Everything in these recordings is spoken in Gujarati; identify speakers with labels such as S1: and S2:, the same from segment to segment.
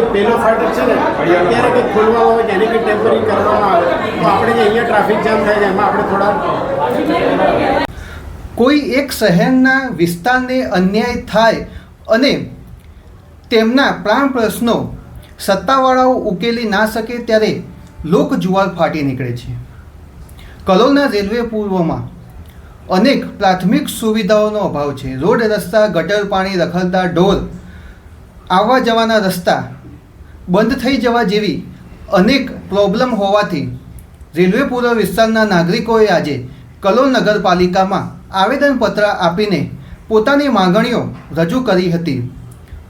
S1: જે પેલો ફાટક છે ને, અત્યારે કંઈક ખોલવામાં આવે કે એને કંઈક ટેમ્પરિંગ કરવામાં આવે, તો આપણે જે અહીંયા ટ્રાફિક જામ થાય છે, એમાં આપણે થોડા
S2: કોઈ એક શહેરના વિસ્તારને અન્યાય થાય અને તેમના પ્રાણ પ્રશ્નો સત્તાવાળાઓ ઉકેલી ના શકે ત્યારે લોક જુવાલ ફાટી નીકળે છે. કલોલના રેલવે પૂર્વમાં અનેક પ્રાથમિક સુવિધાઓનો અભાવ છે. રોડ રસ્તા, ગટર પાણી, રખડતા ઢોર આવવા જવાના રસ્તા બંધ થઈ જવા જેવી અનેક પ્રોબ્લેમ હોવાથી રેલવે પૂર્વ વિસ્તારના નાગરિકોએ આજે કલોલ નગરપાલિકામાં આવેદનપત્ર આપીને પોતાની માંગણીઓ રજૂ કરી હતી.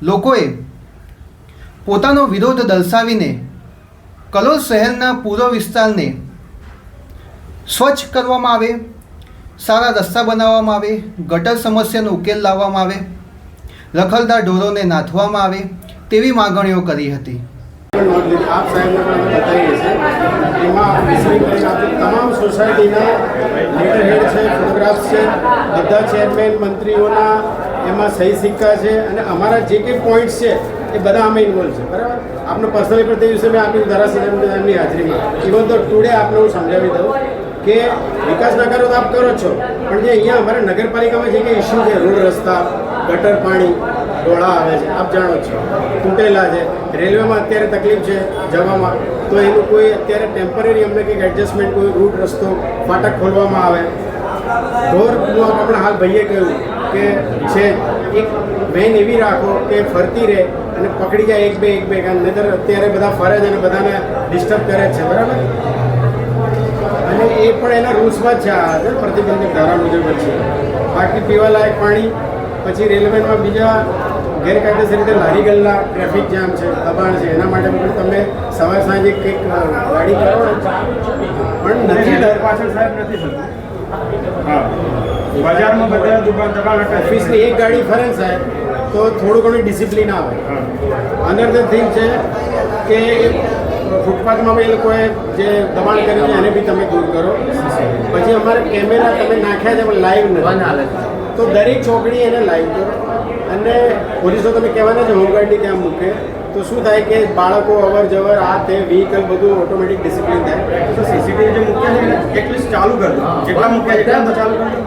S2: લોકોએ પોતાનો વિરોધ દર્શાવીને કલોલ શહેરના પૂર્વ વિસ્તારને સ્વચ્છ કરવામાં આવે, સારા રસ્તા બનાવવામાં આવે, ગટર સમસ્યાનો ઉકેલ લાવવામાં આવે, રખડતા ઢોરોને નાથવામાં આવે તેવી માગણીઓ કરી હતી.
S1: આપ સાહેબને પણ બતાવીએ છીએ એમાં કરીને તમામ સોસાયટીના લેટર હેડ છે ફોટોગ્રાફ્સ છે, બધા ચેરમેન મંત્રીઓના એમાં સહી સિક્કા છે અને અમારા જે કંઈ પોઈન્ટ્સ છે એ બધા અમે ઇન્વોલ્વ છે, બરાબર? આપને પર્સનલી પણ તે વિશે મેં આપ્યું ધારાસભ્ય એમની હાજરીમાં. ઇવન તો ટુડે આપને હું સમજાવી દઉં કે વિકાસ ના કરો તો આપ કરો છો, પણ જે અહીંયા અમારા નગરપાલિકામાં જે કંઈ ઇસ્યુ છે, રોડ રસ્તા, ગટર પાણી ડોળા આવે છે. આપ જાણો છો. તૂટેલા છે. રેલવેમાં અત્યારે તકલીફ છે જવામાં. તો એનું કોઈ અત્યારે ટેમ્પરરી અમને કંઈક એડજસ્ટમેન્ટ કોઈ રૂટ રસ્તો, ફાટક ખોલવામાં આવે. ઢોર આપણે હાલ ભાઈએ કહ્યું કે છે, એક વેન એવી રાખો કે ફરતી રહે અને પકડી જાય એક બે એક બે નહીતર અત્યારે બધા ફરે છે અને બધાને ડિસ્ટર્બ કરે છે. બરાબર? અને એ પણ એના રૂલ્સમાં જ છે આ છે પ્રતિબંધિત ધારા મુજબ છે. બાકી પીવાલાયક પાણી પછી રેલવેમાં બીજા ગેરકાયદેસર રીતે લારી ગલ્લા ટ્રાફિક જામ છે દબાણ છે એના માટે પણ તમે સવાર સાંજે કંઈક ગાડી કરો. ને પણ નથી ડર.
S3: પાછળ સાહેબ નથી થતું? હા. બજારમાં બધા દુકાન દબાણ
S1: ઓફિસની એક ગાડી ફરે સાહેબ તો થોડું ઘણું ડિસિપ્લિન આવે. અનર ધ થિંગ છે કે ફૂટપાથમાં બી એ લોકોએ જે દબાણ કર્યું છે એને બી તમે દૂર કરો. પછી અમારે કેમેરા તમે નાખ્યા છે પણ લાઈવ નથી. તો દરેક ચોકડી એને લાઈવ કરો અને પોલીસો તમે કહેવાના છે, હોમગાર્ડની ત્યાં મૂકે, તો શું થાય કે બાળકો અવર જવર, આ તે વ્હીકલ બધું ઓટોમેટિક ડિસિપ્લિન થાય.
S3: તો સીસીટીવી જે મૂક્યા છે એટલીસ્ટ ચાલુ કરજો જેટલા મૂક્યા એટલા ચાલુ કરજો